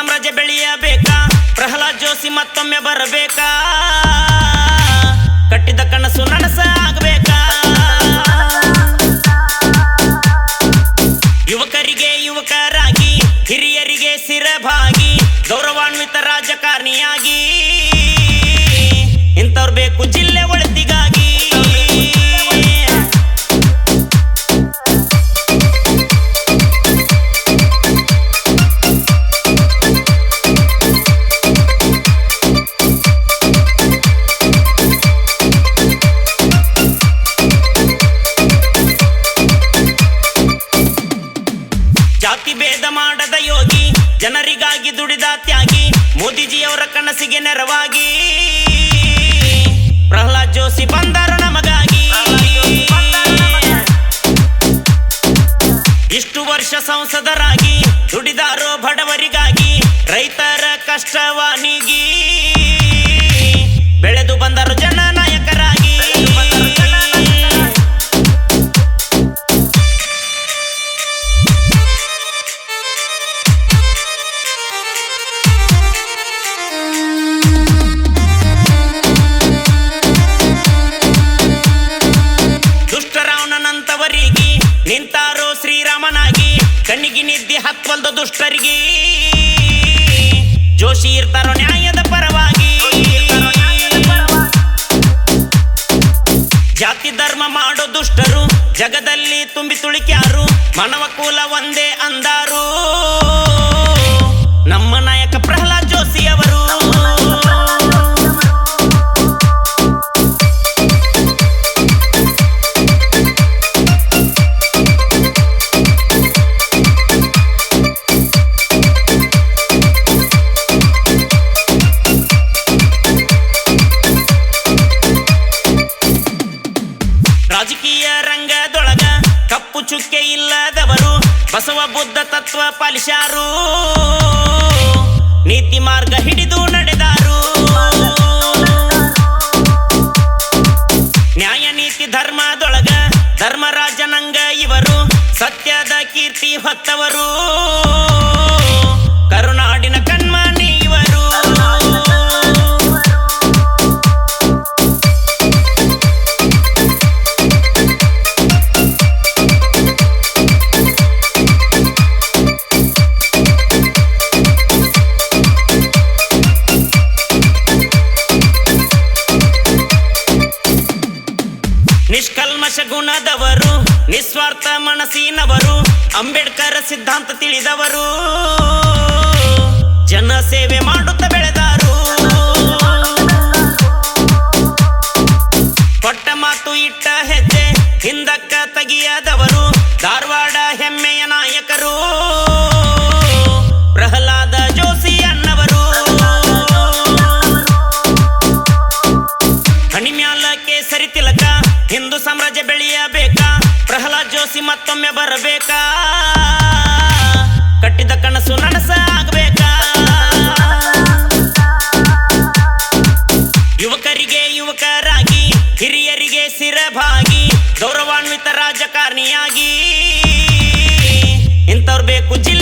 ಸಾಮ್ರಾಜ್ಯ ಬೆಳೆಯಬೇಕಾ? ಪ್ರಹ್ಲಾದ್ ಜೋಶಿ ಮತ್ತೊಮ್ಮೆ ಬರಬೇಕಾ? ಕಟ್ಟಿದ ಕನಸು ನನಸ ಆಗಬೇಕಾ? ಯುವಕರಿಗೆ ಯುವಕರಾಗಿ, ಹಿರಿಯರಿಗೆ ಸಿರಭಾಗಿ, ಗೌರವಾನ್ವಿತ ರಾಜಕಾರಣಿಯಾಗಿ. ಇಂಥವ್ರು ಬೇಕು ಜಿಲ್ಲೆ ಜಾತಿ ಭೇದ ಮಾಡದ ಯೋಗಿ. ಜನರಿಗಾಗಿ ದುಡಿದ ತ್ಯಾಗಿ. ಮೋದಿಜಿಯವರ ಕನಸಿಗೆ ನೆರವಾಗಿ. ಪ್ರಹ್ಲಾದ್ ಜೋಶಿ ಬಂದರು ನಮಗಾಗಿ. ಇಷ್ಟು ವರ್ಷ ಸಂಸದರಾಗಿ, ದುಡಿದಾರೋ ಬಡವರಿಗಾಗಿ, ರೈತರ ಕಷ್ಟವ ಶ್ರೀರಾಮನಾಗಿ ಕಣ್ಣಿಗೆ ನಿದ್ದೆ ಹತ್ವಲ್ದ ದುಷ್ಟರಿಗೆ. ಜೋಶಿ ಇರ್ತಾರೋ ನ್ಯಾಯದ ಪರವಾಗಿ. ಜಾತಿ ಧರ್ಮ ಮಾಡೋ ದುಷ್ಟರು ಜಗದಲ್ಲಿ ತುಂಬಿ ತುಳಿಕ್ಯಾರು, ಮಾನವ ಕೂಲ ಒಂದೇ ಅಂದಾರು. ನಮ್ಮ ನಾಯಕ ಪ್ರಹ್ಲಾದ್ ಜೋಶಿ ಅವರು ಬಸವ ಬುದ್ಧ ತತ್ವ ಪಾಲಿಸ್ಯಾರು ನೀತಿ ಮಾರ್ಗ ಹಿಡಿದು ನಡೆದಾರು. ನ್ಯಾಯ, ನೀತಿ, ಧರ್ಮದೊಳಗ ಧರ್ಮರಾಜನಂಗ ಇವರು, ಸತ್ಯದ ಕೀರ್ತಿ ಹೊತ್ತವರು. ನಿಷ್ಕಲ್ಮಶ ಗುಣದವರು ನಿಸ್ವಾರ್ಥ ಮನಸ್ಸಿನವರು, ಅಂಬೇಡ್ಕರ್ ಸಿದ್ಧಾಂತ ತಿಳಿದವರು. ಜನ ಸೇವೆ ಮಾಡುತ್ತ ಬೆಳೆದಾರು. ಕೊಟ್ಟ ಮಾತು ಇಟ್ಟ ಹೆಜ್ಜೆ ಹಿಂದಕ್ಕ ತಗಿಯದವರು. ಬೇಕಾ ಪ್ರಹ್ಲಾದ್ ಜೋಶಿ ಮತ್ತೊಮ್ಮೆ ಬರಬೇಕಾ? ಕಟ್ಟಿದ ಕನಸು ನನಸ ಆಗಬೇಕಾ? ಯುವಕರಿಗೆ ಯುವಕರಾಗಿ, ಹಿರಿಯರಿಗೆ ಸಿರಭಾಗಿ, ಗೌರವಾನ್ವಿತ ರಾಜಕಾರಣಿಯಾಗಿ. ಇಂಥವ್ರು ಬೇಕು ಜಿಲ್ಲೆ